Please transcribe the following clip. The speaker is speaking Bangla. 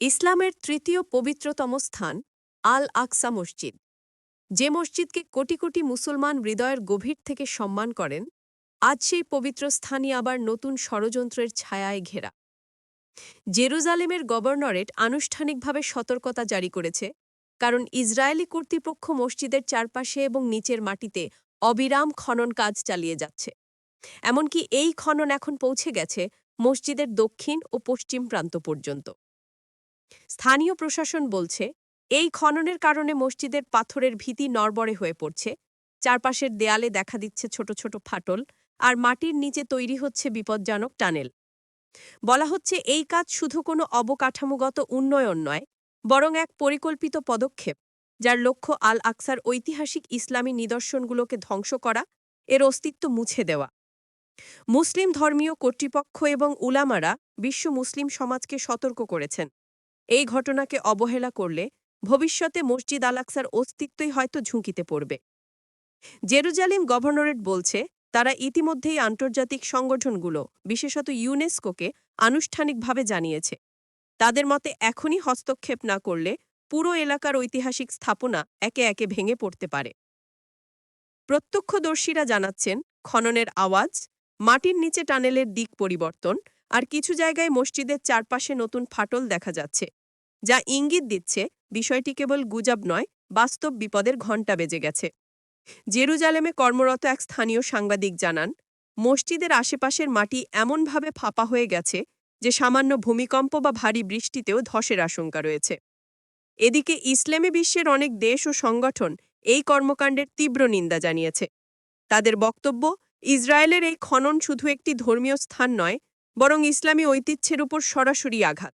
ইসলামের তৃতীয় পবিত্রতম স্থান আল আকসা মসজিদ। যে মসজিদকে কোটি কোটি মুসলমান হৃদয়ের গভীর থেকে সম্মান করেন, আজ সেই পবিত্র স্থানই আবার নতুন ষড়যন্ত্রের ছায়ায় ঘেরা। জেরুজালেমের গভর্নরেট আনুষ্ঠানিকভাবে সতর্কতা জারি করেছে, কারণ ইসরায়েলি কর্তৃপক্ষ মসজিদের চারপাশে এবং নিচের মাটিতে অবিরাম খনন কাজ চালিয়ে যাচ্ছে। এমনকি এই খনন এখন পৌঁছে গেছে মসজিদের দক্ষিণ ও পশ্চিম প্রান্ত পর্যন্ত। স্থানীয় প্রশাসন বলছে, এই খননের কারণে মসজিদের পাথরের ভীতি নড়বড়ে হয়ে পড়ছে। চারপাশের দেয়ালে দেখা দিচ্ছে ছোট ছোট ফাটল আর মাটির নিচে তৈরি হচ্ছে বিপজ্জনক টানেল। বলা হচ্ছে, এই কাজ শুধু কোনো অবকাঠামোগত উন্নয়ন নয়, বরং এক পরিকল্পিত পদক্ষেপ, যার লক্ষ্য আল আকসার ঐতিহাসিক ইসলামী নিদর্শনগুলোকে ধ্বংস করা, এর অস্তিত্ব মুছে দেওয়া। মুসলিম ধর্মীয় কর্তৃপক্ষ এবং উলামারা বিশ্ব মুসলিম সমাজকে সতর্ক করেছেন। এই ঘটনাকে অবহেলা করলে ভবিষ্যতে মসজিদ আলাকসার অস্তিত্বই হয়তো ঝুঁকিতে পড়বে। জেরুজালেম গভর্নরেট বলছে, তারা ইতিমধ্যেই আন্তর্জাতিক সংগঠনগুলো, বিশেষত ইউনেস্কোকে, আনুষ্ঠানিকভাবে জানিয়েছে। তাদের মতে এখনই হস্তক্ষেপ না করলে পুরো এলাকার ঐতিহাসিক স্থাপনা একে একে ভেঙে পড়তে পারে। প্রত্যক্ষদর্শীরা জানাচ্ছেন, খননের আওয়াজ, মাটির নিচে টানেলের দিক পরিবর্তন আর কিছু জায়গায় মসজিদের চারপাশে নতুন ফাটল দেখা যাচ্ছে, যা ইঙ্গিত দিচ্ছে বিষয়টি কেবল গুজব নয়, বাস্তব বিপদের ঘণ্টা বেজে গেছে। জেরুজালেমে কর্মরত এক স্থানীয় সাংবাদিক জানান, মসজিদের আশেপাশের মাটি এমনভাবে ফাঁপা হয়ে গেছে যে সামান্য ভূমিকম্প বা ভারী বৃষ্টিতেও ধসের আশঙ্কা রয়েছে। এদিকে ইসলামী বিশ্বের অনেক দেশ ও সংগঠন এই কর্মকাণ্ডের তীব্র নিন্দা জানিয়েছে। তাদের বক্তব্য, ইসরায়েলের এই খনন শুধু একটি ধর্মীয় স্থান নয় বরং ইসলামী ঐতিহ্যের উপর সরাসরি আঘাত।